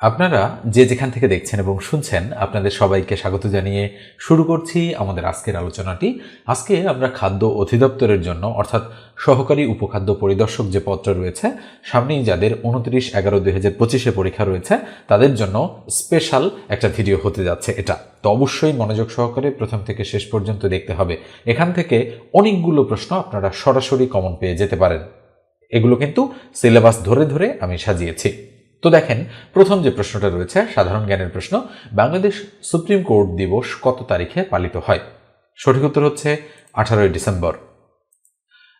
আপনারা যে যেখান থেকে দেখছেন এবং শুনছেন, আপনাদের সবাইকে স্বাগত জানিয়ে শুরু করছি আমাদের আজকের আলোচনাটি। আজকে আমরা খাদ্য অধিদপ্তরের জন্য, অর্থাৎ সহকারী উপখাদ্য পরিদর্শক যে পত্র রয়েছে, সামনেই যাদের উনত্রিশ এগারো দুই হাজার পঁচিশে পরীক্ষা রয়েছে, তাদের জন্য স্পেশাল একটা ভিডিও হতে যাচ্ছে এটা। তো অবশ্যই মনোযোগ সহকারে প্রথম থেকে শেষ পর্যন্ত দেখতে হবে। এখান থেকে অনেকগুলো প্রশ্ন আপনারা সরাসরি কমন পেয়ে যেতে পারেন। এগুলো কিন্তু সিলেবাস ধরে ধরে আমি সাজিয়েছি। তো দেখেন, প্রথম যে প্রশ্নটা রয়েছে, সাধারণ জ্ঞানের প্রশ্ন, বাংলাদেশ সুপ্রিম কোর্ট দিবস কত তারিখে পালিত হয়? সঠিক উত্তর হচ্ছে আঠারোই ডিসেম্বর।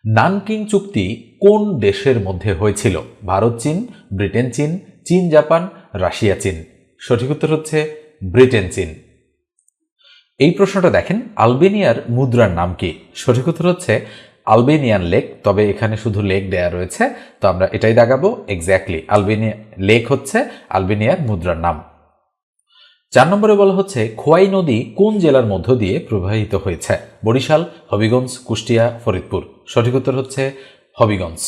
নানকিং চুক্তি কোন দেশের মধ্যে হয়েছিল? ভারত চীন, ব্রিটেন চীন চীন, জাপান, রাশিয়া চীন। সঠিক উত্তর হচ্ছে ব্রিটেন চীন। এই প্রশ্নটা দেখেন, আলবেনিয়ার মুদ্রার নাম কি? সঠিক উত্তর হচ্ছে আলবেনিয়ান লেক, তবে এখানে শুধু লেক দেয়া রয়েছে, তো আমরা এটাই দাগাবো এক্স্যাক্টলি আলবেনিয়া লেক হচ্ছে আলবেনিয়ার মুদ্রার নাম। চার নম্বরে বলা হচ্ছে, খোয়াই নদী কোন জেলার মধ্য দিয়ে প্রবাহিত হয়েছে? বরিশাল, হবিগঞ্জ, কুষ্টিয়া, ফরিদপুর। সঠিক উত্তর হচ্ছে হবিগঞ্জ।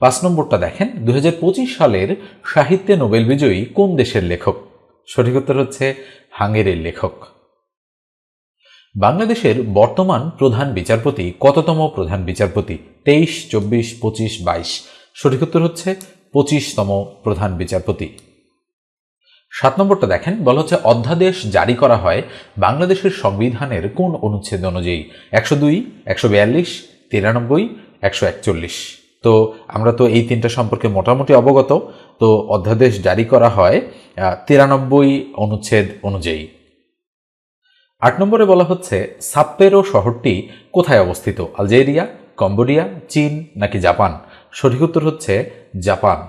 পাঁচ নম্বরটা দেখেন দু হাজার পঁচিশ সালের সাহিত্যে নোবেল বিজয়ী কোন দেশের লেখক? সঠিক উত্তর হচ্ছে হাঙ্গেরির লেখক। বাংলাদেশের বর্তমান প্রধান বিচারপতি কততম প্রধান বিচারপতি? তেইশ, চব্বিশ, পঁচিশ, বাইশ। সঠিক উত্তর হচ্ছে পঁচিশতম প্রধান বিচারপতি। সাত নম্বরটা দেখেন, বলা হচ্ছে অধ্যাদেশ জারি করা হয় বাংলাদেশের সংবিধানের কোন অনুচ্ছেদ অনুযায়ী। একশো দুই, একশো বিয়াল্লিশ, তিরানব্বই, একশো একচল্লিশ। তো আমরা তো এই তিনটা সম্পর্কে মোটামুটি অবগত। তো অধ্যাদেশ জারি করা হয় তিরানব্বই অনুচ্ছেদ অনুযায়ী। আট নম্বরে বলা হচ্ছে, সাপ্পেরো শহরটি কোথায় অবস্থিত? আলজেরিয়া, কম্বোডিয়া, চীন নাকি জাপান? সঠিক উত্তর হচ্ছে, জাপান।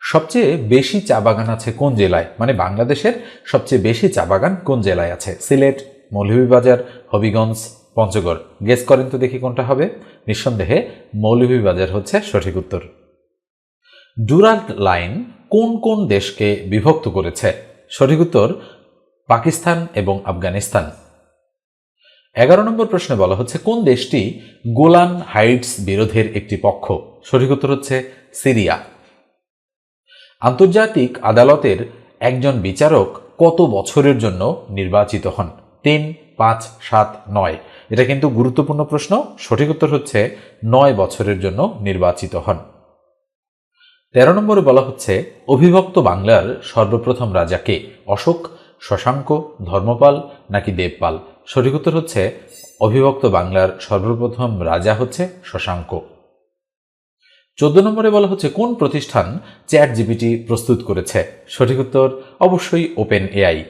সবচেয়ে বেশি চা বাগান আছে কোন জেলায়? মানে বাংলাদেশের সবচেয়ে বেশি চা বাগান কোন জেলায় আছে? সিলেট, মৌলভীবাজার, হবিগঞ্জ, পঞ্চগড়। গেস করেন তো দেখি কোনটা হবে। নিঃসন্দেহে মৌলভীবাজার হচ্ছে সঠিক উত্তর। ডুরান্ট লাইন কোন কোন দেশকে বিভক্ত করেছে? সঠিক উত্তর পাকিস্তান এবং আফগানিস্তান। এগারো নম্বর প্রশ্নে বলা হচ্ছে, কোন দেশটি গোলান হাইটস বিরোধের একটি পক্ষ? সঠিক উত্তর হচ্ছে সিরিয়া। আন্তর্জাতিক আদালতের একজন বিচারক কত বছরের জন্য নির্বাচিত হন? তিন, পাঁচ, সাত, নয়। এটা কিন্তু গুরুত্বপূর্ণ প্রশ্ন। সঠিক উত্তর হচ্ছে নয় বছরের জন্য নির্বাচিত হন। তেরো নম্বরে বলা হচ্ছে অভিভক্ত বাংলার সর্বপ্রথম রাজাকে অশোক শশাঙ্ক, ধর্মপাল নাকি দেবপাল? সঠিক উত্তর হচ্ছে, অবিভক্ত বাংলার সর্বপ্রথম রাজা হচ্ছে শশাঙ্ক। চোদ্দ নম্বরে বলা হচ্ছে, কোন প্রতিষ্ঠান চ্যাট জিপিটি প্রস্তুত করেছে? সঠিক উত্তর, অবশ্যই ওপেন এআই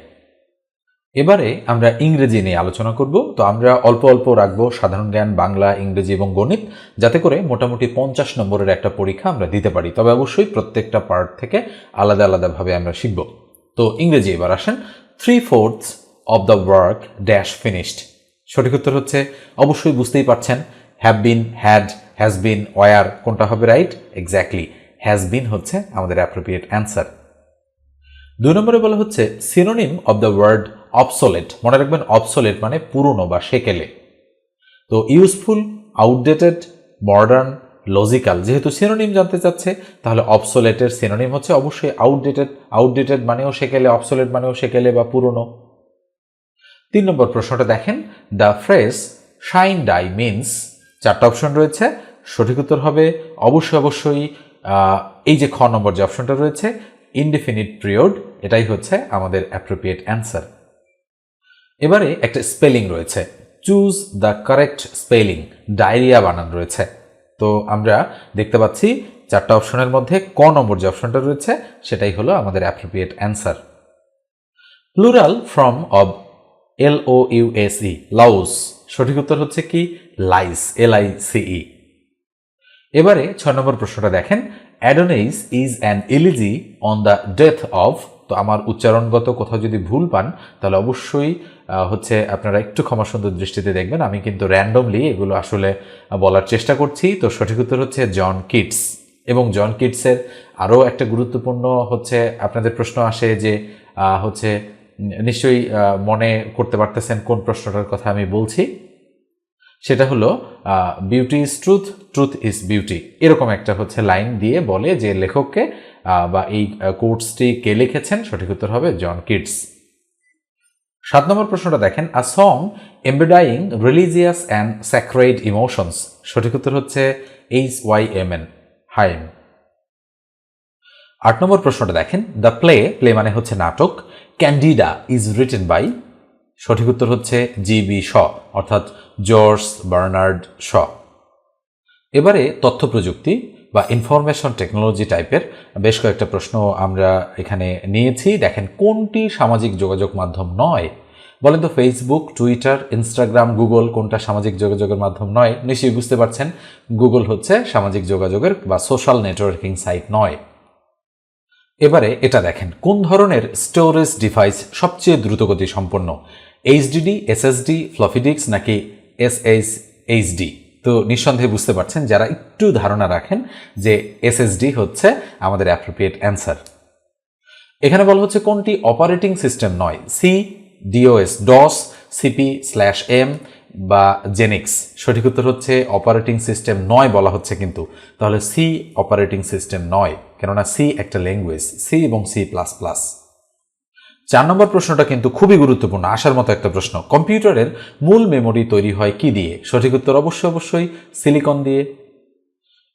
এবারে আমরা ইংরেজি নিয়ে আলোচনা করব। তো আমরা অল্প অল্প রাখব সাধারণ জ্ঞান, বাংলা, ইংরেজি এবং গণিত, যাতে করে মোটামুটি পঞ্চাশ নম্বরের একটা পরীক্ষা আমরা দিতে পারি। তবে অবশ্যই প্রত্যেকটা পার্ট থেকে আলাদা আলাদাভাবে আমরা শিখব। তো ইংরেজি এবার আসেন। Three fourths of the work dash finished সঠিক উত্তর হচ্ছে, অবশ্যই বুঝতেই পারছেন have been had has been were কোনটা হবে রাইট এক্স্যাক্টলি হ্যাজ বিন হচ্ছে আমাদের অ্যাপ্রোপ্রিয়েট অ্যান্সার দুই নম্বরে বলা হচ্ছে synonym of the word obsolete মনে রাখবেন অবসোলেট মানে পুরনো বা সেকেলে। তো ইউজফুল আউটডেটেড মডার্ন লজিক্যাল যেহেতু সিনোনিম জানতে চাচ্ছে, তাহলে অবসোলেটের সিনোনিম হচ্ছে অবশ্যই আউটডেটেড আউটডেটেড মানেও সেকেলে অবসোলেট মানেও সেকেলে বা পুরনো। তিন নম্বর প্রশ্নটা দেখেন the phrase shine die means চারটা অপশন রয়েছে, সঠিক উত্তর হবে অবশ্যই অবশ্যই এই যে খ নম্বর যে অপশনটা রয়েছে ইনডিফিনিট পিরিয়ড এটাই হচ্ছে আমাদের অ্যাপ্রোপ্রিয়েট অ্যান্সার এবারে একটা স্পেলিং রয়েছে choose the correct spelling diarrhoea বানান রয়েছে। তো আমরা দেখতে পাচ্ছি চারটা অপশনের মধ্যে ক নম্বর যে অপশনটা রয়েছে, সেটাই হলো আমাদের appropriate answer plural form of L O U S E louse সঠিক উত্তর হচ্ছে কি? লাইস এল আই সিই এবারে ছয় নম্বর প্রশ্নটা দেখেন। Adonais is an elegy on the death of তো আমার উচ্চারণগত কোথাও যদি ভুল পান, তাহলে অবশ্যই হচ্ছে আপনারা একটু ক্ষমা সুন্দর দৃষ্টিতে দেখবেন। আমি কিন্তু র্যান্ডমলি এগুলো আসলে বলার চেষ্টা করছি। তো সঠিক উত্তর হচ্ছে জন কিটস এবং জন কিটসের আরও একটা গুরুত্বপূর্ণ হচ্ছে, আপনাদের প্রশ্ন আসে যে হচ্ছে নিশ্চয়ই মনে করতে পারতেছেন কোন প্রশ্নটার কথা আমি বলছি? সেটা হলো beauty is truth truth is beauty এরকম একটা হচ্ছে লাইন দিয়ে বলে যে লেখককে বা এই কোর্টসটি কে লিখেছেন? সঠিক উত্তর হবে জন কিডস সাত নম্বর প্রশ্নটা দেখেন a song embroidering religious and sacred emotions সঠিক উত্তর হচ্ছে H Y M N hymn আট নম্বর প্রশ্নটা দেখেন দ্য প্লে প্লে মানে হচ্ছে নাটক ক্যান্ডিডা ইজ রিটেন বাই সঠিক উত্তর হচ্ছে জি বি শ অর্থাৎ জর্জ বার্নার্ড শ। এবারে তথ্য প্রযুক্তি বা ইনফরমেশন টেকনোলজি টাইপের বেশ কয়েকটা প্রশ্ন আমরা এখানে নিয়েছি। দেখেন, কোনটি সামাজিক যোগাযোগ মাধ্যম নয়? বলেন তো ফেসবুক টুইটার ইনস্টাগ্রাম গুগল কোনটা সামাজিক যোগাযোগের মাধ্যম নয়? নিশ্চয়ই বুঝতে পারছেন গুগল হচ্ছে সামাজিক যোগাযোগের বা সোশ্যাল নেটওয়ার্কিং সাইট নয়। এবারে এটা দেখেন, কোন ধরনের স্টোরেজ ডিভাইস সবচেয়ে দ্রুতগতি সম্পন্ন এইচডিডি এসএসডি ফ্লফিডিক্স নাকি এসএস এইচডি তো নিঃসন্দেহে বুঝতে পারছেন, যারা একটু ধারণা রাখেন যে এসএসডি হচ্ছে আমাদের অ্যাপ্রোপ্রিয়েট অ্যান্সার এখানে বলা হচ্ছে কোনটি অপারেটিং সিস্টেম নয় C D O S DOS CP slash M বা জেনিক্স সঠিক উত্তর হচ্ছে অপারেটিং সিস্টেম নয় বলা হচ্ছে কিন্তু। তাহলে সি অপারেটিং সিস্টেম নয়, কেননা সি একটা ল্যাঙ্গুয়েজ সি এবং সি প্লাস প্লাস চার নম্বর প্রশ্নটা কিন্তু খুবই গুরুত্বপূর্ণ, আসার মতো একটা প্রশ্ন। কম্পিউটারের মূল মেমোরি তৈরি হয় কি দিয়ে? সঠিক উত্তর অবশ্যই অবশ্যই সিলিকন দিয়ে।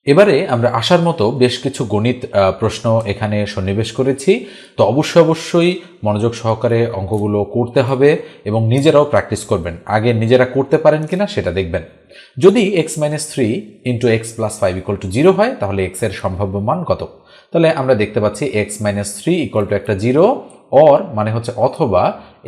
এবারে আমরা আসার মতো বেশ কিছু গণিত প্রশ্ন এখানে সন্নিবেশ করেছি। তো অবশ্যই অবশ্যই মনোযোগ সহকারে অঙ্কগুলো করতে হবে এবং নিজেরাও প্র্যাকটিস করবেন। আগে নিজেরা করতে পারেন কিনা সেটা দেখবেন। যদি X minus three into X plus five equal to zero হয়, তাহলে এক্সের সম্ভাব্য মান কত? তাহলে আমরা দেখতে পাচ্ছি x minus three equal to একটা জিরো অর মানে হচ্ছে অথবা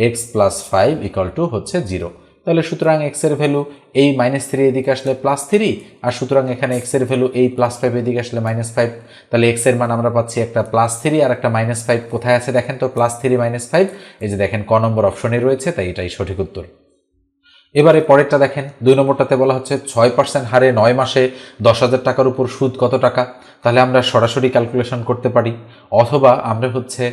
x plus five equal to হচ্ছে জিরো তাহলে সুতরাং এক্সের ভ্যালু এই মাইনাস থ্রি এদিকে আসলে প্লাস থ্রি আর সুতরাং এখানে এক্সের ভ্যালু এই প্লাস ফাইভ এদিকে আসলে মাইনাস ফাইভ তাহলে এক্সের মান আমরা পাচ্ছি একটা প্লাস থ্রি আর একটা মাইনাস ফাইভ কোথায় আছে দেখেন তো? প্লাস থ্রি মাইনাস ফাইভ এই যে দেখেন, ক নম্বর অপশনে রয়েছে, তাই এটাই সঠিক উত্তর। এবারে পরেরটা দেখেন, দুই নম্বরটাতে বলা হচ্ছে ছয় পার্সেন্ট হারে নয় মাসে দশ হাজার টাকার উপর সুদ কত টাকা? তাহলে আমরা সরাসরি ক্যালকুলেশন করতে পারি। অথবা আমরা হচ্ছে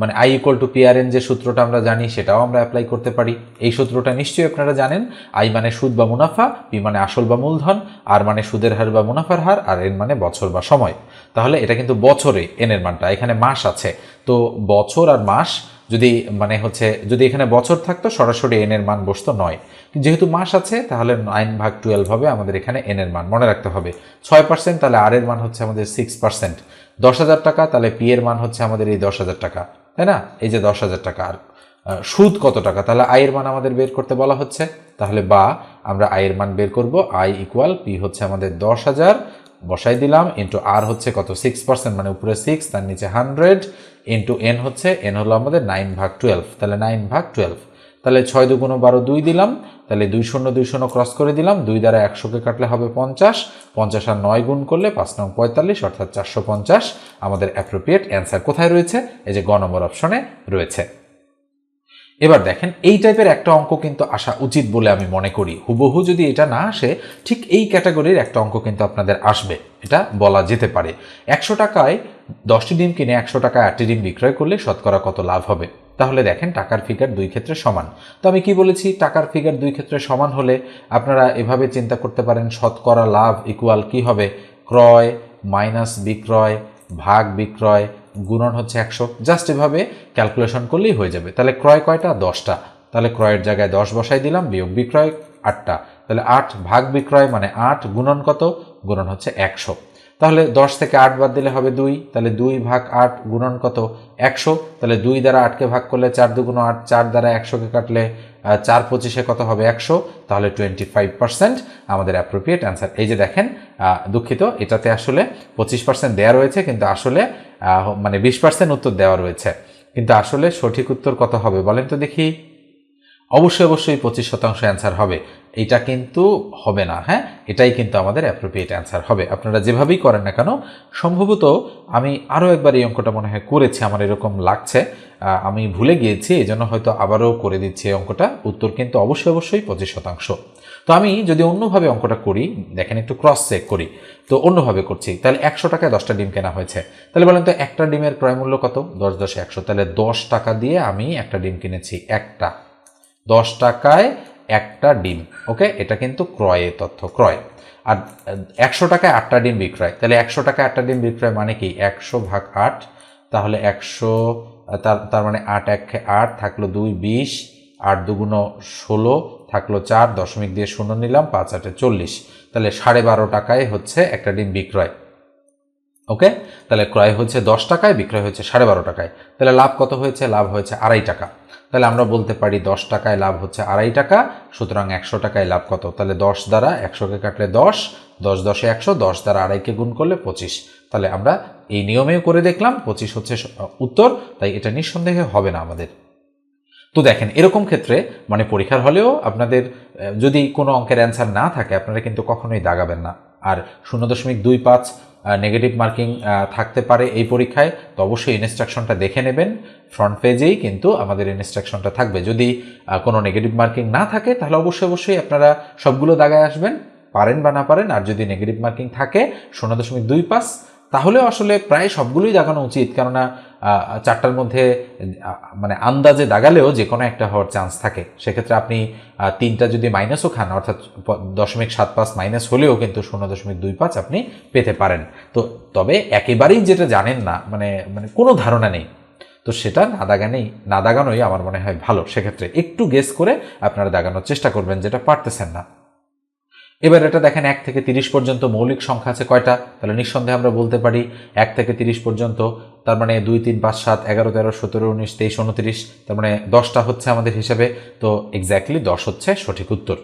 মানে আই ইকুয়াল টু পিআরএন যে সূত্রটা আমরা জানি, সেটাও আমরা অ্যাপ্লাই করতে পারি। এই সূত্রটা নিশ্চয়ই আপনারা জানেন আই মানে সুদ বা মুনাফা পি মানে আসল বা মূলধন আর মানে সুদের হার বা মুনাফার হার, আর এন মানে বছর বা সময়। তাহলে এটা কিন্তু বছরে এনের মানটা, এখানে মাস আছে। তো বছর আর মাস যদি মানে হচ্ছে, যদি এখানে বছর থাকতো, সরাসরি এন এর মান বসতো নয়। যেহেতু মাস আছে, তাহলে নাইন ভাগ টুয়েলভ হবে আমাদের এখানে এন এর মান, মনে রাখতে হবে। ছয় পার্সেন্ট তাহলে আর এর মান হচ্ছে আমাদের সিক্স পার্সেন্ট দশ হাজার টাকা, তাহলে পি এর মান হচ্ছে আমাদের এই দশ হাজার টাকা, তাই না? এই যে দশ হাজার টাকা, আর সুদ কত টাকা? তাহলে আয়ের মান আমাদের বের করতে বলা হচ্ছে। তাহলে বা, আমরা আয়ের মান বের করব আই ইকুয়াল পি হচ্ছে আমাদের দশ হাজার বসাই দিলাম ইন্টু আর হচ্ছে কত? সিক্স পার্সেন্ট মানে উপরে সিক্স তার নিচে হান্ড্রেড ইন্টু এন হচ্ছে এন হলো আমাদের নাইন ভাগ টুয়েলভ তাহলে নাইন ভাগ টুয়েলভ তাহলে ছয় দুগুণ বারো দুই দিলাম, তাহলে দুই শূন্য দুই শূন্য ক্রস করে দিলাম, দুই দ্বারা একশোকে কাটলে হবে পঞ্চাশ পঞ্চাশ আর নয় গুণ করলে পাঁচ নং পঁয়তাল্লিশ, অর্থাৎ চারশো পঞ্চাশ, আমাদের অ্যাপ্রোপ্রিয়েট অ্যান্সার কোথায় রয়েছে? এই যে গ নম্বর অপশনে রয়েছে। এবার দেখেন, এই টাইপের একটা অঙ্ক কিন্তু আসা উচিত বলে আমি মনে করি। হুবহু যদি এটা না আসে, ঠিক এই ক্যাটাগরির একটা অঙ্ক কিন্তু আপনাদের আসবে। এটা বলা যেতে পারে। একশো টাকায় দশটি ডিম কিনে একশো টাকায় আটটি ডিম বিক্রয় করলে শতকরা কত লাভ হবে? তাহলে দেখেন, টাকার ফিগার দুই ক্ষেত্রে সমান। তো আমি কি বলেছি? টাকার ফিগার দুই ক্ষেত্রে সমান হলে আপনারা এভাবে চিন্তা করতে পারেন, শতকরা লাভ ইকুয়াল কি হবে? ক্রয় মাইনাস বিক্রয়, ভাগ বিক্রয় গুণন হচ্ছে একশো। জাস্ট এভাবে ক্যালকুলেশন করলেই হয়ে যাবে। তাহলে ক্রয় কয়টা? দশটা। তাহলে ক্রয়ের জায়গায় দশ বসাই দিলাম, বিয়োগ বিক্রয় আটটা। তাহলে আট ভাগ বিক্রয় মানে আট গুণন কত? গুণন হচ্ছে একশো। তাহলে দশ থেকে আট বাদ দিলে হবে দুই, তাহলে দুই ভাগ আট গুণন কত? একশো। তাহলে দুই দ্বারা আটকে ভাগ করলে চার দুগুণ আট, চার দ্বারা একশোকে কাটলে চার পঁচিশে কত হবে একশো? তাহলে টোয়েন্টি ফাইভ পার্সেন্ট আমাদের অ্যাপ্রোপ্রিয়েট অ্যান্সার এই যে দেখেন দুঃখিত, এটাতে আসলে পঁচিশ পার্সেন্ট দেওয়া রয়েছে, কিন্তু আসলে মানে বিশ পার্সেন্ট উত্তর দেওয়া রয়েছে। কিন্তু আসলে সঠিক উত্তর কত হবে বলেন তো দেখি। অবশ্যই অবশ্যই পঁচিশ শতাংশ অ্যান্সার হবে। এটা কিন্তু হবে না হ্যাঁ? এটাই কিন্তু আমাদের অ্যাপ্রোপ্রিয়েট অ্যান্সার হবে। আপনারা যেভাবেই করেন না কেন, সম্ভবত আমি আরও একবার এই অঙ্কটা মনে হয় করেছি, আমার এরকম লাগছে। আমি ভুলে গিয়েছি এই জন্য হয়তো আবারও করে দিচ্ছি এই অঙ্কটা। উত্তর কিন্তু অবশ্যই অবশ্যই পঁচিশ শতাংশ। তো আমি যদি অন্যভাবে অঙ্কটা করি, দেখেন একটু ক্রস চেক করি, তো অন্যভাবে করছি, তাহলে একশো টাকায় দশটা ডিম কেনা হয়েছে। তাহলে বলেন তো একটা ডিমের ক্রয় মূল্য কত? দশ দশে একশো। তাহলে দশ টাকা দিয়ে আমি একটা ডিম কিনেছি, একটা। দশ টাকায় একটা ডিম, ওকে? এটা কিন্তু ক্রয়ে তথ্য, ক্রয়। আর একশো টাকায় আটটা ডিম বিক্রয়। তাহলে একশো টাকায় আটটা ডিম বিক্রয় মানে কি? একশো ভাগ আট, তাহলে একশো তার তার মানে আট এক আট থাকল দুই বিশ, আট দুগুণ ষোলো থাকল চার, দশমিক দিয়ে শূন্য নিলাম, পাঁচ আটে চল্লিশ। তাহলে সাড়ে বারো টাকায় হচ্ছে একটা ডিম বিক্রয়। ওকে? তাহলে ক্রয় হচ্ছে দশ টাকায়, বিক্রয় হচ্ছে সাড়ে বারো টাকায়। তাহলে লাভ কত হয়েছে? লাভ হয়েছে আড়াই টাকা। তাহলে আমরা বলতে পারি দশ টাকায় লাভ হচ্ছে আড়াই টাকা, সুতরাং একশো টাকায় লাভ কত? তাহলে দশ দ্বারা একশোকে কাটলে দশ দশ দশে একশো, দশ দ্বারা আড়াইকে গুণ করলে পঁচিশ। তাহলে আমরা এই নিয়মেও করে দেখলাম, পঁচিশ হচ্ছে উত্তর, তাই এটা নিঃসন্দেহে হবে না আমাদের। তো দেখেন, এরকম ক্ষেত্রে মানে পরীক্ষার হলেও আপনাদের যদি কোনো অঙ্কের অ্যান্সার না থাকে, আপনারা কিন্তু কখনোই দাগাবেন না। আর শূন্য দশমিক দুই পাঁচ নেগেটিভ মার্কিং থাকতে পারে এই পরীক্ষায়, তো অবশ্যই ইনস্ট্রাকশনটা দেখে নেবেন। ফ্রন্ট পেজেই কিন্তু আমাদের ইনস্ট্রাকশনটা থাকবে। যদি কোনো নেগেটিভ মার্কিং না থাকে, তাহলে অবশ্যই অবশ্যই আপনারা সবগুলো দাগায় আসবেন। পারেন বা না পারেন, আর যদি নেগেটিভ মার্কিং থাকে, শূন্য দশমিক দুই পাস তাহলে আসলে প্রায় সবগুলোই দেখানো উচিত। কেননা চারটার মধ্যে মানে আন্দাজে দাগালেও যে কোনো একটা হওয়ার চান্স থাকে। সেক্ষেত্রে আপনি তিনটা যদি মাইনাসও খান, অর্থাৎ দশমিক সাত পাঁচ মাইনাস হলেও কিন্তু শূন্য দশমিক দুই পাঁচ আপনি পেতে পারেন। তো তবে একেবারেই যেটা জানেন না মানে মানে কোনো ধারণা নেই। তো সেটা না দাগানেই, না দাগানোই আমার মনে হয় ভালো। সেক্ষেত্রে একটু গেস করে আপনারা দাগানোর চেষ্টা করবেন, যেটা পারতেছেন না। এবার এটা দেখেন, এক থেকে তিরিশ পর্যন্ত মৌলিক সংখ্যা আছে কয়টা? তাহলে নিঃসন্দেহে আমরা বলতে পারি, এক থেকে তিরিশ পর্যন্ত তার মানে দুই, তিন, পাঁচ, সাত, এগারো, তেরো, সতেরো, উনিশ, তেইশ, উনত্রিশ, তার মানে দশটা হচ্ছে আমাদের হিসাবে, তো এক্স্যাক্টলি দশ হচ্ছে সঠিক উত্তর।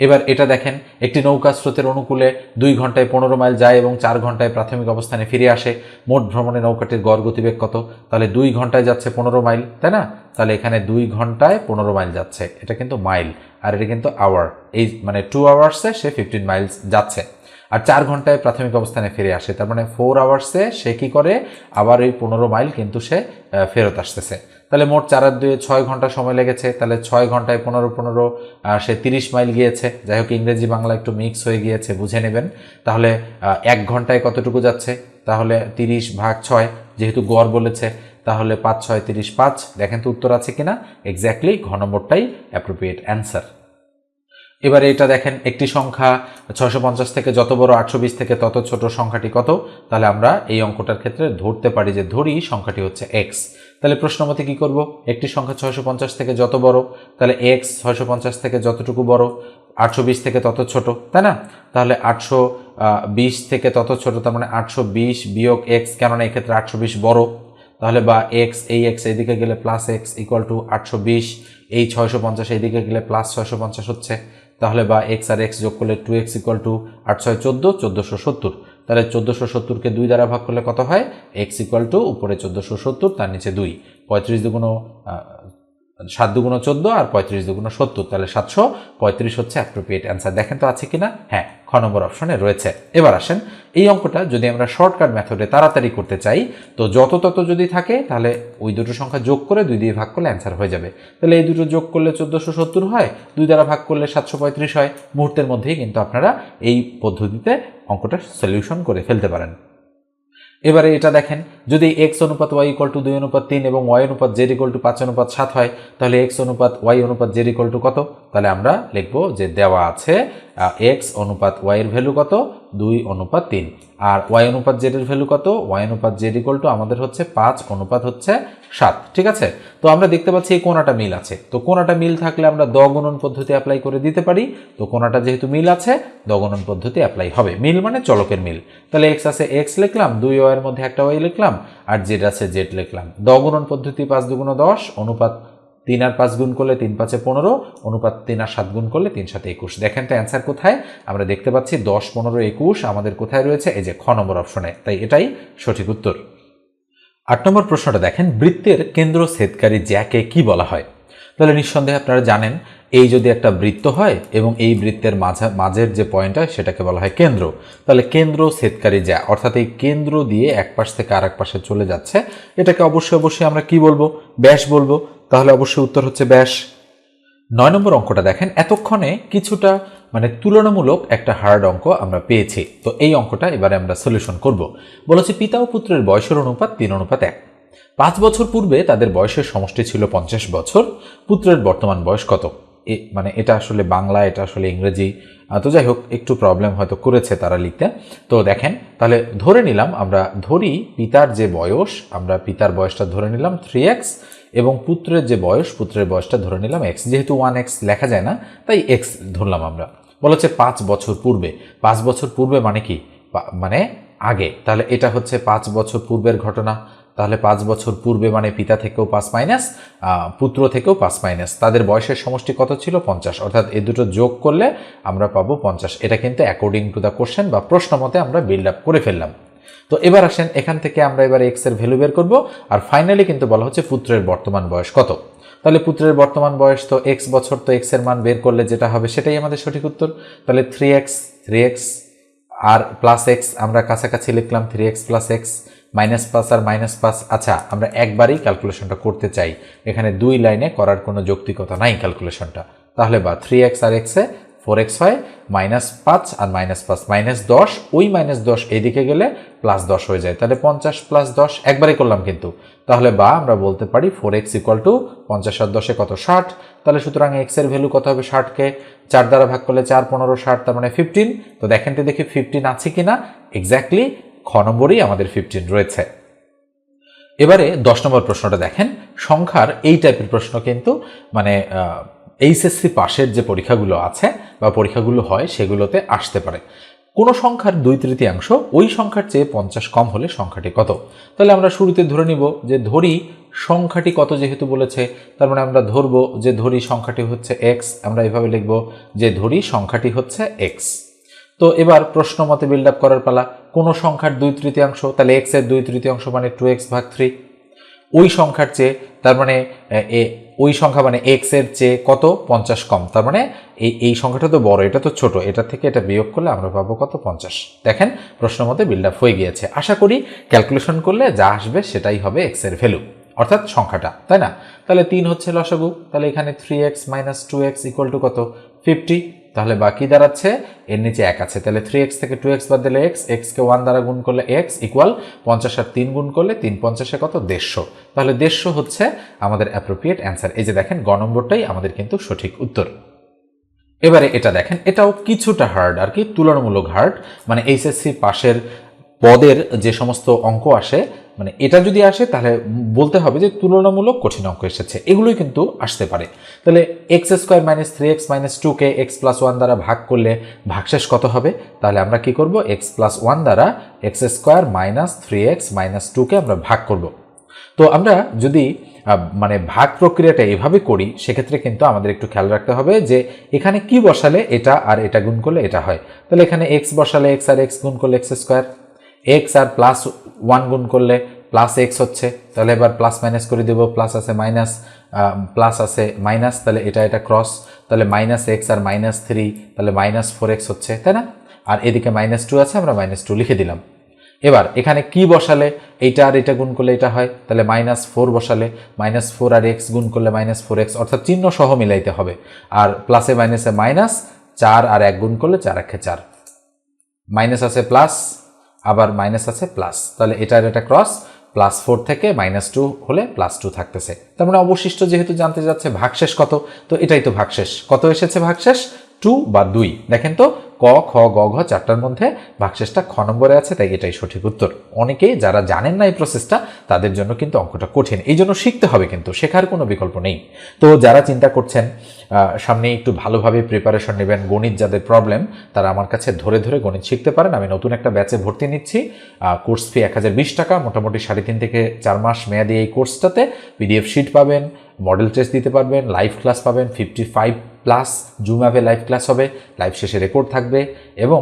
এবার এটা দেখেন, একটি নৌকা স্রোতের অনুকূলে দুই ঘন্টায় পনেরো মাইল যায় এবং চার ঘন্টায় প্রাথমিক অবস্থানে ফিরে আসে। মোট ভ্রমণে নৌকাটির গড় গতিবেগ কত? তাহলে দুই ঘন্টায় যাচ্ছে পনেরো মাইল, তাই না? তাহলে এখানে দুই ঘন্টায় পনেরো মাইল যাচ্ছে। এটা কিন্তু মাইল, আর এটা কিন্তু আওয়ার এই মানে টু আওয়ার্সে সে ফিফটিন মাইলস যাচ্ছে। আর চার ঘন্টায় প্রাথমিক অবস্থানে ফিরে আসে। তার মানে ফোর আওয়ার্সে সে কী করে? আবার ওই পনেরো মাইল কিন্তু সে ফেরত আসতেছে। তাহলে মোট চার আর দুয়ে ছয় ঘণ্টা সময় লেগেছে। তাহলে ছয় ঘন্টায় পনেরো পনেরো সে তিরিশ মাইল গিয়েছে। যাই হোক, ইংরেজি বাংলা একটু মিক্স হয়ে গিয়েছে, বুঝে নেবেন। তাহলে এক ঘন্টায় কতটুকু যাচ্ছে? তাহলে তিরিশ ভাগ ছয়, যেহেতু গড় বলেছে, তাহলে পাঁচ, ছয়, তিরিশ, পাঁচ। দেখেন তো উত্তর আছে কিনা? এক্স্যাক্টলি ঘ নম্বরটাই অ্যাপ্রোপ্রিয়েট অ্যান্সার এবারে এটা দেখেন, একটি সংখ্যা ছশো থেকে যত বড় আটশো বিশ থেকে তত ছোট সংখ্যাটি কত? তাহলে আমরা এই অঙ্কটার ক্ষেত্রে ধরতে পারি যে ধরি সংখ্যাটি হচ্ছে এক্স তাহলে প্রশ্ন মতে কী করব? একটি সংখ্যা পঞ্চাশ থেকে যত বড়, তাহলে এক্স পঞ্চাশ থেকে যতটুকু বড়, আটশো বিশ থেকে তত ছোট, তাই না? তাহলে আটশো বিশ থেকে তত ছোট, তার মানে আটশো বিশ বিয়োগ এক্স কেননা এক্ষেত্রে আটশো বিশ বড়। তাহলে বা এক্স এই এক্স এইদিকে গেলে প্লাস এক্স ইকুয়াল টু আটশো বিশ, এই ছয়শো পঞ্চাশ এইদিকে গেলে প্লাস ছয়শো পঞ্চাশ হচ্ছে। তাহলে বা এক্স আর এক্স যোগ করলে টু এক্স ইকুয়াল টু আট ছয় চোদ্দ, চোদ্দোশো সত্তর। তাহলে চোদ্দোশো সত্তরকে দুই দ্বারা ভাগ করলে কত হয়? এক্স ইকুয়াল টু উপরে চোদ্দোশো সত্তর, তার নিচে দুই। পঁয়ত্রিশ দুগুণ সাত দুগুণ চোদ্দ আর পঁয়ত্রিশ দুগুণ সত্তর, তাহলে সাতশো। পঁয়ত্রিশ হচ্ছে অ্যাপ্রোপ্রিয়েট অ্যান্সার দেখেন তো আছে কিনা? হ্যাঁ খ নম্বর অপশনে রয়েছে। এবার আসেন, এই অঙ্কটা যদি আমরা শর্টকাট মেথডে তাড়াতাড়ি করতে চাই, তো যত তত যদি থাকে, তাহলে ওই দুটো সংখ্যা যোগ করে দুই দিয়ে ভাগ করলে অ্যান্সার হয়ে যাবে। তাহলে এই দুটো যোগ করলে চোদ্দোশো সত্তর হয়, দুই দ্বারা ভাগ করলে সাতশো পঁয়ত্রিশ হয়। মুহূর্তের মধ্যেই কিন্তু আপনারা এই পদ্ধতিতে অঙ্কটা সলিউশন করে ফেলতে পারেন। এবারে এটা দেখেন, যদি এক্স অনুপাত ওয়াই ইকল টু দুই অনুপাত তিন এবং ওয়াই অনুপাত জেড ইকল টু পাঁচ অনুপাত সাত হয়, তাহলে এক্স অনুপাত ওয়াই অনুপাত জেড ইকল টু কত? তাহলে আমরা লিখব যে দেওয়া আছে এক্স অনুপাত ওয়াইয়ের ভ্যালু কত? দুই অনুপাত তিন। আর ওয়াই অনুপাত জেডের ভ্যালু কত? ওয়াই অনুপাত জেড ইকল টু আমাদের হচ্ছে পাঁচ, অনুপাত হচ্ছে সাত, ঠিক আছে? তো আমরা দেখতে পাচ্ছি এই কোনাটা মিল আছে। তো কোনাটা মিল থাকলে আমরা দ গুণন পদ্ধতি অ্যাপ্লাই করে দিতে পারি। তো কোনাটা যেহেতু মিল আছে দ গুণন পদ্ধতি অ্যাপ্লাই হবে। মিল মানে চলকের মিল। তাহলে এক্স আছে এক্স লিখলাম, দুই ওয়াইয়ের মধ্যে একটা ওয়াই লিখলাম, আর জেড আছে জেড লিখলাম। দ গুণন পদ্ধতি পাঁচ দুগুণ দশ, অনুপাত তিন আর পাঁচ গুণ করলে তিন পাঁচে পনেরো, অনুপাত তিন আর সাত গুণ করলে তিন সাথে একুশ। দেখেন তো অ্যান্সার কোথায়? আমরা দেখতে পাচ্ছি দশ, পনেরো, একুশ আমাদের কোথায় রয়েছে? এই যে খ নম্বর অপশনে তাই এটাই সঠিক উত্তর। আট নম্বর প্রশ্নটা দেখেন, বৃত্তের কেন্দ্র ছেদকারী জ্যাকে কি বলা হয়? তাহলে নিঃসন্দেহে আপনারা জানেন, এই যদি একটা বৃত্ত হয় এবং এই বৃত্তের মাঝা, মাঝের যে পয়েন্ট হয় সেটাকে বলা হয় কেন্দ্র। তাহলে কেন্দ্র ছেদকারী জ্যা, অর্থাৎ এই কেন্দ্র দিয়ে এক পাশ থেকে আর এক পাশে চলে যাচ্ছে, এটাকে অবশ্যই অবশ্যই আমরা কি বলব? ব্যাস বলব। তাহলে অবশ্যই উত্তর হচ্ছে ব্যাস। নয় নম্বর অঙ্কটা দেখেন, এতক্ষণে কিছুটা মানে তুলনামূলক একটা হার্ড অঙ্ক আমরা পেয়েছি। তো এই অঙ্কটা এবারে আমরা সলিউশন করব। বলেছে পিতা ও পুত্রের বয়সের অনুপাত তিন, অনুপাত এক। পাঁচ বছর পূর্বে তাদের বয়সের সমষ্টি ছিল পঞ্চাশ বছর, পুত্রের বর্তমান বয়স কত? এ- মানে এটা আসলে বাংলা, এটা আসলে ইংরেজি। তো যাই হোক, একটু প্রবলেম হয়তো করেছে তারা লিখতে। তো দেখেন, তাহলে ধরে নিলাম আমরা ধরি পিতার যে বয়স, আমরা পিতার বয়সটা ধরে নিলাম থ্রি এক্স এবং পুত্রের যে বয়স, পুত্রের বয়সটা ধরে নিলাম এক্স যেহেতু ওয়ান এক্স লেখা যায় না, তাই এক্স ধরলাম আমরা। বলা হচ্ছে পাঁচ বছর পূর্বে। পাঁচ বছর পূর্বে মানে কি? মানে আগে। তাহলে এটা হচ্ছে পাঁচ বছর পূর্বের ঘটনা। তাহলে পাঁচ বছর পূর্বে মানে পিতা থেকেও পাঁচ মাইনাস পুত্র থেকেও পাঁচ মাইনাস তাদের বয়সের সমষ্টি কত ছিল? পঞ্চাশ। অর্থাৎ এই দুটো যোগ করলে আমরা পাবো পঞ্চাশ। এটা কিন্তু অ্যাকর্ডিং টু দ্য কোশ্চেন বা প্রশ্ন মতে আমরা বিল্ড আপ করে ফেললাম। তো এবার আসেন, এখান থেকে আমরা এবার এক্সের ভ্যালু বের করব, আর ফাইনালি কিন্তু বলা হচ্ছে পুত্রের বর্তমান বয়স কত? তাহলে পুত্রের বর্তমান বয়স তো এক্স বছর, তো এক্সের মান বের করলে যেটা হবে সেটাই আমাদের সঠিক উত্তর। তাহলে থ্রি এক্স থ্রি এক্স আর প্লাস এক্স আমরা কাছাকাছি লিখলাম three x plus x minus পাঁচ আর মাইনাস পাঁচ আচ্ছা আমরা একবারই ক্যালকুলেশনটা করতে চাই। এখানে দুই লাইনে করার কোনো যৌক্তিকতা নাই ক্যালকুলেশনটা তাহলে বা থ্রি এক্স আর এক্সে ফোর এক্স হয় মাইনাস পাঁচ আর মাইনাস পাঁচ মাইনাস দশ, ওই মাইনাস দশ এইদিকে গেলে প্লাস দশ হয়ে যায়। তাহলে পঞ্চাশ প্লাস দশ, একবারে করলাম কিন্তু। তাহলে বা আমরা বলতে পারি ফোর এক্স ইকুয়াল টু পঞ্চাশ আর দশে কত? ষাট। তাহলে সুতরাং এক্সের ভ্যালু কত হবে? ষাটকে চার দ্বারা ভাগ করলে চার, পনেরো, ষাট, তার মানে ফিফটিন তো দেখেন তো দেখি ফিফটিন আছে কি না এক্স্যাক্টলি খ নম্বরই আমাদের ফিফটিন রয়েছে। এবারে দশ নম্বর প্রশ্নটা দেখেন। সংখ্যার এই টাইপের প্রশ্ন কিন্তু মানে এইচএসসি পাশের যে পরীক্ষাগুলো আছে বা পরীক্ষাগুলো হয় সেগুলোতে আসতে পারে। কোনো সংখ্যার দুই তৃতীয়াংশ ওই সংখ্যার চেয়ে পঞ্চাশ কম হলে সংখ্যাটি কত? তাহলে আমরা শুরুতে ধরে নিব যে ধরি সংখ্যাটি কত যেহেতু বলেছে, তার মানে আমরা ধরবো যে ধরি সংখ্যাটি হচ্ছে এক্স, আমরা এভাবে লিখব যে ধরি সংখ্যাটি হচ্ছে এক্স। তো এবার প্রশ্ন মতে বিল্ড আপ করার পালা, কোনো সংখ্যার দুই তৃতীয়াংশ, তাহলে এক্সের দুই তৃতীয়াংশ মানে টু এক্স ভাগ থ্রি ওই সংখ্যার চেয়ে, তার মানে এ ওই সংখ্যা মানে এক্সের চেয়ে কত? পঞ্চাশ কম। তার মানে এই এই সংখ্যাটা তো বড়, এটা তো ছোট। এটা থেকে এটা বিয়োগ করলে আমরা পাবো কত? পঞ্চাশ। দেখেন, প্রশ্ন মতে বিল্ড আপ হয়ে গিয়েছে। আশা করি ক্যালকুলেশন করলে যা আসবে সেটাই হবে এক্সের ভ্যালু অর্থাৎ সংখ্যাটা, তাই না? তাহলে তিন হচ্ছে লসাগু, তাহলে এখানে three x minus two x equal to কত? ফিফটি তাহলে বাকি দাঁড়াচ্ছে? এর নিচে এক আছে। তাহলে থ্রি এক্স থেকে টু এক্স বাদ দিলে এক্স এক্সকে ওয়ান দ্বারা গুণ করলে এক্স ইকুয়াল পঞ্চাশ আর তিন গুণ করলে তিন, পঞ্চাশে কত? দেড়শো। তাহলে দেড়শো হচ্ছে আমাদের অ্যাপ্রোপ্রিয়েট অ্যান্সার এই যে দেখেন, গ নম্বরটাই আমাদের কিন্তু সঠিক উত্তর। এবারে এটা দেখেন, এটাও কিছুটা হার্ড আর কি, তুলনামূলক হার্ড মানে এইচএসসি পাশের পদের যে সমস্ত অঙ্ক আসে মানে এটা যদি আসে, তাহলে বলতে হবে যে তুলনামূলক কঠিন অঙ্ক এসেছে। এগুলোই কিন্তু আসতে পারে। তাহলে x square minus three x minus two কে এক্স প্লাস ওয়ান দ্বারা ভাগ করলে ভাগশেষ কত হবে? তাহলে আমরা কি করব? এক্স প্লাস ওয়ান দ্বারা x square minus three x minus টুকে আমরা ভাগ করব। তো আমরা যদি মানে ভাগ প্রক্রিয়াটা এভাবে করি, সেক্ষেত্রে কিন্তু আমাদের একটু খেয়াল রাখতে হবে যে এখানে কি বসালে এটা আর এটা গুণ করলে এটা হয়। তাহলে এখানে এক্স বসালে এক্স আর এক্স গুণ করলে এক্স স্কোয়ার এক্স আর প্লাস ওয়ান গুণ করলে প্লাস এক্স হচ্ছে, তাহলে এবার প্লাস মাইনাস করে দেবো প্লাস আছে মাইনাস প্লাস আছে মাইনাস তাহলে এটা এটা ক্রস তাহলে মাইনাস এক্স আর মাইনাস থ্রি তাহলে মাইনাস ফোর এক্স হচ্ছে, তাই না? আর এদিকে মাইনাস টু আছে, আমরা মাইনাস টু লিখে দিলাম। এবার এখানে কি বসালে? এইটা আর এটা গুণ করলে এটা হয়, তাহলে মাইনাস ফোর বসালে মাইনাস ফোর আর এক্স গুণ করলে মাইনাস ফোর এক্স অর্থাৎ চিহ্ন সহ মিলাইতে হবে। আর প্লাসে মাইনাসে মাইনাস চার আর এক গুণ করলে চার একে চার। মাইনাস আছে প্লাস আবার মাইনাস আছে প্লাস তাহলে এটার এটা ক্রস প্লাস ফোর থেকে মাইনাস টু হলে প্লাস টু থাকতেছে। তার মানে অবশিষ্ট যেহেতু জানতে যাচ্ছে ভাগশেষ কত, তো এটাই তো ভাগশেষ। কত এসেছে ভাগশেষ? টু বা দুই। দেখেন তো, ক, খ, গ, ঘ চারটার মধ্যে ভাগশেষটা খ নম্বরে আছে, তাই এটাই সঠিক উত্তর। অনেকেই যারা জানেন না এই প্রসেসটা তাদের জন্য কিন্তু অঙ্কটা কঠিন। এই জন্য শিখতে হবে কিন্তু, শেখার কোনো বিকল্প নেই। তো যারা চিন্তা করছেন সামনে একটু ভালোভাবে প্রিপারেশন নেবেন, গণিত যাদের প্রবলেম তারা আমার কাছে ধরে ধরে গণিত শিখতে পারেন। আমি নতুন একটা ব্যাচে ভর্তি নিচ্ছি। কোর্স ফি এক হাজার বিশ টাকা, মোটামুটি সাড়ে তিন থেকে চার মাস মেয়াদি এই কোর্সটাতে পিডিএফ শিট পাবেন মডেল টেস্ট দিতে পারবেন লাইভ ক্লাস পাবেন ফিফটি ফাইভ প্লাস জুম অ্যাপে লাইভ ক্লাস হবে লাইভ শেষে রেকর্ড থাকবে এবং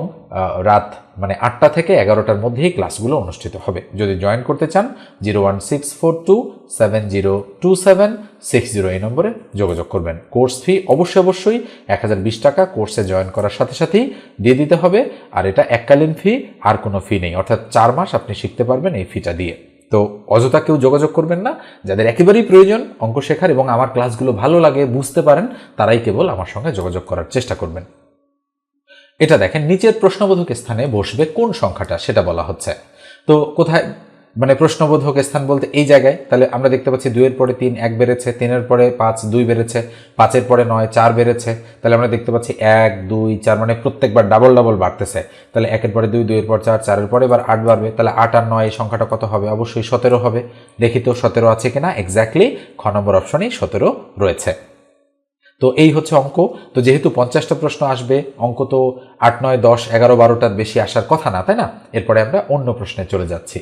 রাত মানে আটটা থেকে এগারোটার মধ্যেই ক্লাসগুলো অনুষ্ঠিত হবে। যদি জয়েন করতে চান zero one six four two seven zero two seven six zero এই নম্বরে যোগাযোগ করবেন। কোর্স ফি অবশ্যই অবশ্যই এক হাজার বিশ টাকা কোর্সে জয়েন করার সাথে সাথেই দিয়ে দিতে হবে। আর এটা এককালীন ফি আর কোনো ফি নেই। অর্থাৎ চার মাস আপনি শিখতে পারবেন এই ফিটা দিয়ে। তো অযথা কেউ যোগাযোগ করবেন না। যাদের একেবারেই প্রয়োজন, অঙ্ক শেখার এবং আমার ক্লাসগুলো ভালো লাগে, বুঝতে পারেন, তারাই কেবল আমার সঙ্গে যোগাযোগ করার চেষ্টা করবেন। এটা দেখেন, নিচের প্রশ্নবোধক স্থানে বসবে কোন সংখ্যাটা, সেটা বলা হচ্ছে। তো কোথায় মানে প্রশ্নবোধক স্থান বলতে এই জায়গায়, তাহলে আমরা দেখতে পাচ্ছি দুইয়ের পরে তিন এক বেড়েছে, তিনের পরে পাঁচ দুই বেড়েছে, পাঁচের পরে নয় চার বেড়েছে, তাহলে আমরা দেখতে পাচ্ছি এক, দুই, চার মানে প্রত্যেকবার ডাবল ডাবল বাড়তেছে। তাহলে একের পরে দুই, দুইয়ের পর চার, চারের পরে এবার আট বাড়বে, তাহলে আট আর নয় এই সংখ্যাটা কত হবে? অবশ্যই সতেরো হবে। দেখি তো সতেরো আছে কিনা? এক্স্যাক্টলি খ নম্বর অপশনেই সতেরো রয়েছে। তো এই হচ্ছে অঙ্ক। তো যেহেতু পঞ্চাশটা প্রশ্ন আসবে, অঙ্ক তো আট, নয়, দশ, এগারো, বারোটার বেশি আসার কথা না, তাই না? এরপরে আমরা অন্য প্রশ্নে চলে যাচ্ছি।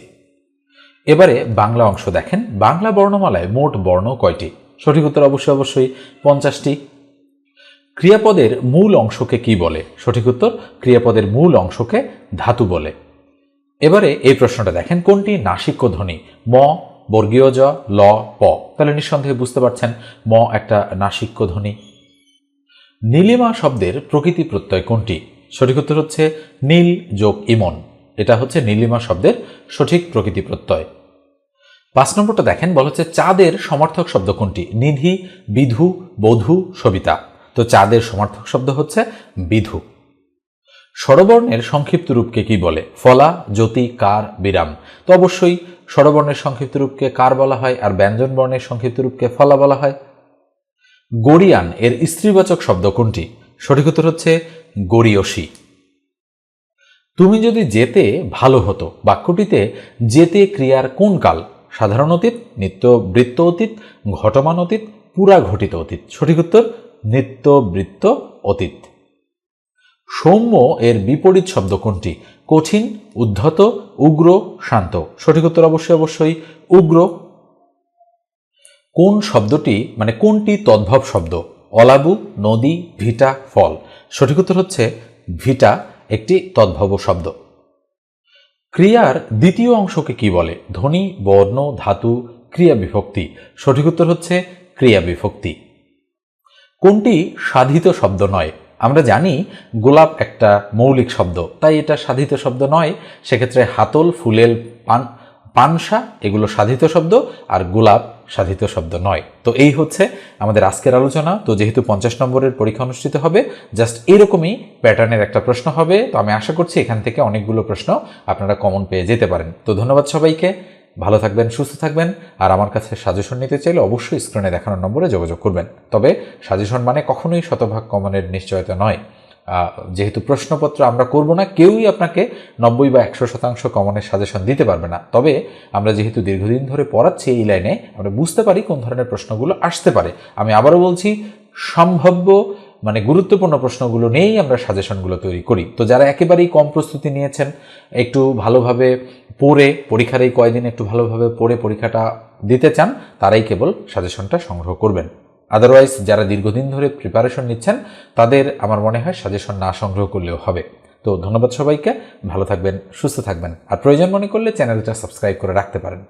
এবারে বাংলা অংশ দেখেন। বাংলা বর্ণমালায় মোট বর্ণ কয়টি? সঠিক উত্তর অবশ্যই অবশ্যই পঞ্চাশটি। ক্রিয়াপদের মূল অংশকে কি বলে? সঠিক উত্তর, ক্রিয়াপদের মূল অংশকে ধাতু বলে। এবারে এই প্রশ্নটা দেখেন, কোনটি? নাসিক্য ধ্বনি। ম, বর্গীয় জ, ল, প। তাহলে নিঃসন্দেহে বুঝতে পারছেন, ম একটা নাসিক্য ধ্বনি। নীলিমা শব্দের প্রকৃতি প্রত্যয় কোনটি? সঠিক উত্তর হচ্ছে, নীল যোগ ইমন। এটা হচ্ছে নীলিমা শব্দের সঠিক প্রকৃতি প্রত্যয়। পাঁচ নম্বরটা দেখেন, বলা হচ্ছে চাঁদের সমর্থক শব্দ কোনটি? নিধি, বিধু, বধূ, সবিতা। তো চাঁদের সমর্থক শব্দ হচ্ছে বিধু। স্বরবর্ণের সংক্ষিপ্ত রূপকে কি বলে? ফলা, জ্যোতি, কার, বিরাম। তো অবশ্যই স্বরবর্ণের সংক্ষিপ্ত রূপকে কার বলা হয় আর ব্যঞ্জন বর্ণের সংক্ষিপ্ত রূপকে ফলা বলা হয়? গরিয়ান এর স্ত্রীবাচক শব্দ কোনটি? সঠিক উত্তর হচ্ছে গরিয়সী তুমি যদি যেতে ভালো হতো। বাক্যটিতে যেতে ক্রিয়ার কোন কাল? সাধারণ অতীত, নিত্য বৃত্ত অতীত, ঘটমান অতীত, পুরা ঘটিত অতীত। সঠিক উত্তর, নিত্য বৃত্ত অতীত। সৌম্য এর বিপরীত শব্দ কোনটি? কঠিন, উদ্ধত, উগ্র, শান্ত। সঠিক উত্তর অবশ্যই অবশ্যই উগ্র। কোন শব্দটি মানে কোনটি তদ্ভব শব্দ? অলাবু, নদী, ভিটা, ফল। সঠিক উত্তর হচ্ছে ভিটা, একটি তদ্ভব শব্দ। ক্রিয়ার দ্বিতীয় অংশকে কি বলে? ধ্বনি, বর্ণ, ধাতু, ক্রিয়া বিভক্তি। সঠিক উত্তর হচ্ছে ক্রিয়া বিভক্তি। কোনটি সাধিত শব্দ নয়? আমরা জানি গোলাপ একটা মৌলিক শব্দ, তাই এটা সাধিত শব্দ নয়। সেক্ষেত্রে হাতল, ফুলেল, পান পানসা, এগুলো সাধিত শব্দ, আর গোলাপ সাধিত শব্দ নয়। তো এই হচ্ছে আমাদের আজকের আলোচনা। তো যেহেতু পঞ্চাশ নম্বরের পরীক্ষা অনুষ্ঠিত হবে, জাস্ট এরকমই প্যাটার্নের একটা প্রশ্ন হবে। তো আমি আশা করছি এখান থেকে অনেকগুলো প্রশ্ন আপনারা কমন পেয়ে যেতে পারেন। তো ধন্যবাদ সবাইকে। ভালো থাকবেন, সুস্থ থাকবেন। আর আমার কাছে সাজেশন নিতে চাইলে অবশ্যই স্ক্রিনে দেখানোর নম্বরে যোগাযোগ করবেন। তবে সাজেশন মানে কখনোই শতভাগ কমনের নিশ্চয়তা নয়। যেহেতু প্রশ্নপত্র আমরা করব না, কেউই আপনাকে নব্বই বা একশো শতাংশ কমনের সাজেশন দিতে পারবে না। তবে আমরা যেহেতু দীর্ঘদিন ধরে পড়াচ্ছি এই লাইনে, আমরা বুঝতে পারি কোন ধরনের প্রশ্নগুলো আসতে পারে। আমি আবারও বলছি, সম্ভাব্য মানে গুরুত্বপূর্ণ প্রশ্নগুলো নিয়েই আমরা সাজেশনগুলো তৈরি করি। তো যারা একেবারেই কম প্রস্তুতি নিয়েছেন, একটু ভালোভাবে পড়ে, পরীক্ষার এই কয়দিন একটু ভালোভাবে পড়ে পরীক্ষাটা দিতে চান, তারাই কেবল সাজেশনটা সংগ্রহ করবেন। আদারওয়াইজ যারা দীর্ঘদিন ধরে প্রিপারেশন নিচ্ছেন, তাদের আমার মনে হয় সাজেশন না সংগ্রহ করলেও হবে। তো ধন্যবাদ সবাইকে, ভালো থাকবেন, সুস্থ থাকবেন। আর প্রয়োজন মনে করলে চ্যানেলটা সাবস্ক্রাইব করে রাখতে পারেন।